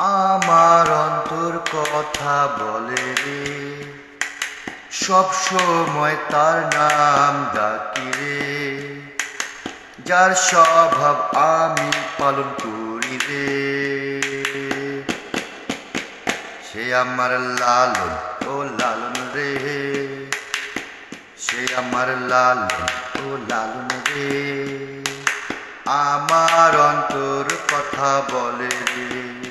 আমার অন্তর কথা বলে রে। সব সময় তার নাম ডাকি রে। যার স্বভাব আমি পালন করি রে। সে আমার লালন, ও লালন রে। সে আমার লালন, ও লালন রে। আমার অন্তর কথা বলে রে।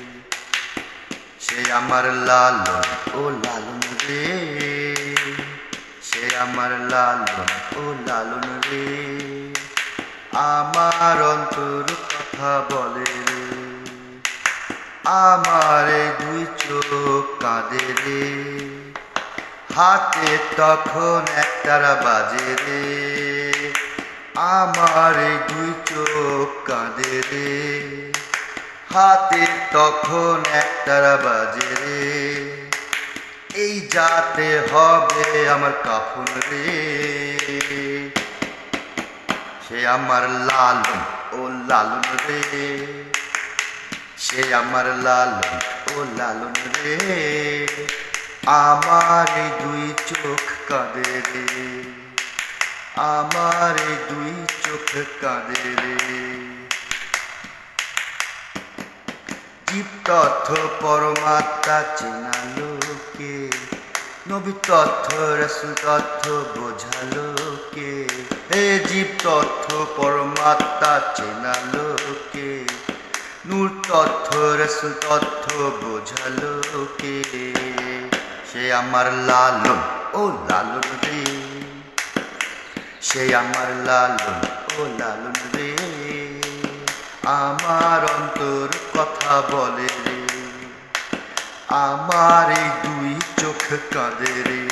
সে আমার লালন, ও লালন রে। সে আমার লালন, ও লালন রে। আমার অন্তর কথা বলে রে। আমার দুই চোখ কাঁদে রে। হাতে তখন একতারা বাজে রে। আমার দুই চোখ কাঁদে রে। হাতে তখন একতারা বাজে রে। এই যাতে হবে আমার কাফন রে। সে আমার লালন ও লালন রে। সে আমার লালন ও লালন রে। আমার দুই চোখ কাঁদে রে। আমার দুই চোখ কাঁদে রে। তথ্য পরমাত্মা চেনা লোকে নবী তথ্য রসুল তথ্য বোঝালো কে হে জীব তথ্য পরমাত্মা চেনা লোকে নূর তথ্য রসুল তথ্য বোঝালো কে সে আমার লালন, ও লালন রে। সে আমার লালন, ও লালন রে। আমার অন্তর কথা বলে রে। আমার এই দুই চোখ কাঁদে রে।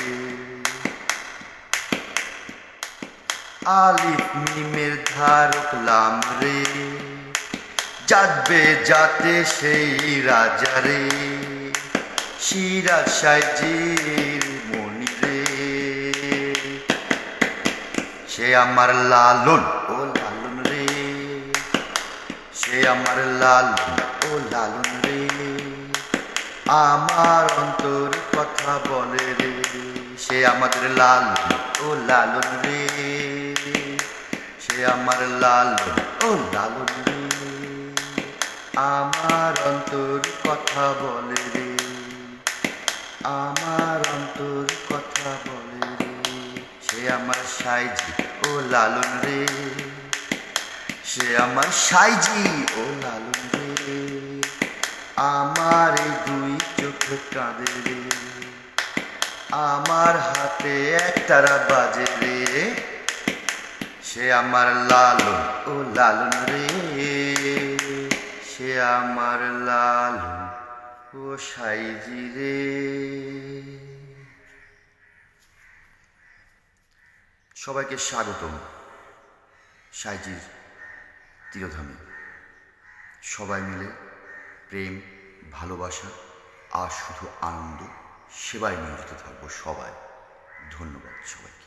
আলিফ মিমের ধারক লাম রে। যাবে যাতে সেই রাজা রে। শিরা সাইজির মনি রে। সে আমার লালন সে আমার লালন ও লালন রে। আমার অন্তর কথা বলে রে। সে আমাদের লালন ও লালন রে। সে আমার লালন ও লালন রে। আমার অন্তর কথা বলে রে। আমার অন্তর কথা বলে রে। সে আমার সাইজি, ও লালন রে। সে আমার সাইজি ও লালন রে আমার দুই চোখ কাঁদে রে। আমার হাতে একতারা বাজে রে। সে আমার লালন ও লালন রে সে আমার লালন ও সাইজি রে। সবাইকে স্বাগতম সাইজির তীরধামে। সবাই মিলে প্রেম ভালোবাসা আর শুধু আনন্দ সেবায় নিয়োজিত থাকব সবাই। ধন্যবাদ সবাইকে।